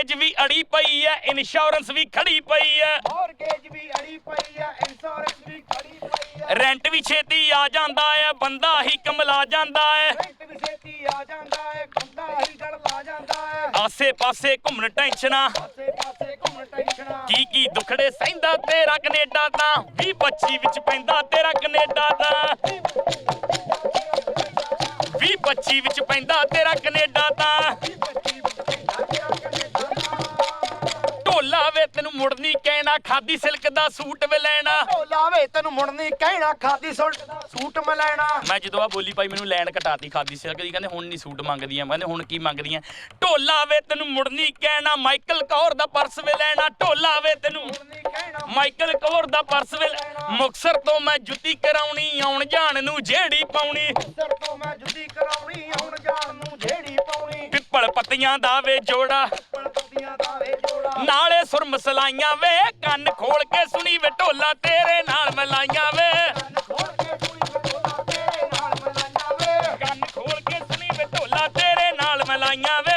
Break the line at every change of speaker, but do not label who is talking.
Mortgage ਵੀ ਅੜੀ ਪਈ ਐ ਇੰਸ਼ੋਰੈਂਸ ਵੀ ਖੜੀ ਪਈ ਐ।
ਮੌਰਗੇਜ ਵੀ ਅੜੀ ਪਈ ਆ ਇੰਸ਼ੋਰੈਂਸ ਵੀ ਖੜੀ ਪਈ ਆ
ਰੈਂਟ ਵੀ ਛੇਤੀ ਆ ਜਾਂਦਾ ਐ ਬੰਦਾ ਹੀ ਕਮਲਾ ਜਾਂਦਾ ਐ।
ਰੈਂਟ ਵੀ ਛੇਤੀ ਆ ਜਾਂਦਾ ਏ ਬੰਦਾ ਹੀ ਗੜ ਲਾ ਜਾਂਦਾ ਏ
ਆਸੇ ਪਾਸੇ ਘੁੰਮਣ ਟੈਨਸ਼ਨਾਂ।
ਪਾਸੇ ਪਾਸੇ ਘੁੰਮਣ ਟੈਨਸ਼ਨਾਂ।
ਕੀ ਕੀ ਦੁਖੜੇ ਸਹਿੰਦਾ ਤੇਰਾ ਕੈਨੇਡਾ ਤਾਂ 20 25 ਵਿੱਚ ਪੈਂਦਾ ਤੇਰਾ ਕੈਨੇਡਾ ਤਾਂ 20 25 ਵਿੱਚ ਪੈਂਦਾ ਤੇਰਾ ਕੈਨੇਡਾ ਤਾਂ ਤੈਨੂੰ ਮੁੜਨੀ ਕਹਿਣਾ ਖਾਦੀ ਸਿਲਕ ਦਾ ਸੂਟ ਵੇ ਲੈਣਾ।
ਢੋਲਾ ਵੇ ਤੈਨੂੰ ਮੁੜਨੀ ਕਹਿਣਾ ਖਾਦੀ ਸੁਲਟ ਦਾ ਸੂਟ ਮੈਂ ਲੈਣਾ।
ਮੈਂ ਜਦੋਂ ਆ ਬੋਲੀ ਪਾਈ ਮੈਨੂੰ ਲੈਣ ਘਟਾਤੀ ਖਾਦੀ ਸਿਲਕ ਦੀ ਕਹਿੰਦੇ ਹੁਣ ਨਹੀਂ ਸੂਟ ਮੰਗਦੀਆਂ ਕਹਿੰਦੇ ਹੁਣ ਕੀ ਮੰਗਦੀਆਂ। ਢੋਲਾ ਵੇ ਤੈਨੂੰ ਮੁੜਨੀ ਕਹਿਣਾ ਮਾਈਕਲ ਕੌਰ ਦਾ ਪਰਸ ਵੇ ਲੈਣਾ। ਢੋਲਾ ਵੇ ਤੈਨੂੰ
ਮੁੜਨੀ ਕਹਿਣਾ
ਮਾਈਕਲ ਕੌਰ ਦਾ ਪਰਸ ਵੇ ਲੈ- ਮੁਕਤਸਰ ਤੋਂ ਮੈਂ ਜੁੱਤੀ ਕਰਾਉਣੀ ਆਉਣ ਜਾਣ ਨੂੰ ਜਿਹੜੀ ਪਾਉਣੀ।
ਸਰ ਤੋਂ ਮੈਂ ਜੁਦੀ ਕਰਾਉਣੀ ਆਉਣ ਜਾਣ ਨੂੰ ਜਿਹੜੀ ਪਾਉਣੀ।
ਪਿੱਪਲ ਪੱਤੀਆਂ ਦਾ ਵੇ ਜੋੜਾ।
ਸੁਰ ਮਸਲਾਈਆਂ ਵੇ, ਕੰਨ ਖੋਲ ਕੇ ਸੁਣੀ ਵੇ ਢੋਲਾ
ਤੇਰੇ ਨਾਲ ਮਲਾਈਆਂ ਵੇ। ਕੰਨ ਖੋਲ ਕੇ ਸੁਣੀ ਵੇ ਢੋਲਾ ਤੇਰੇ ਨਾਲ ਮਲਾਈਆਂ ਵੇ।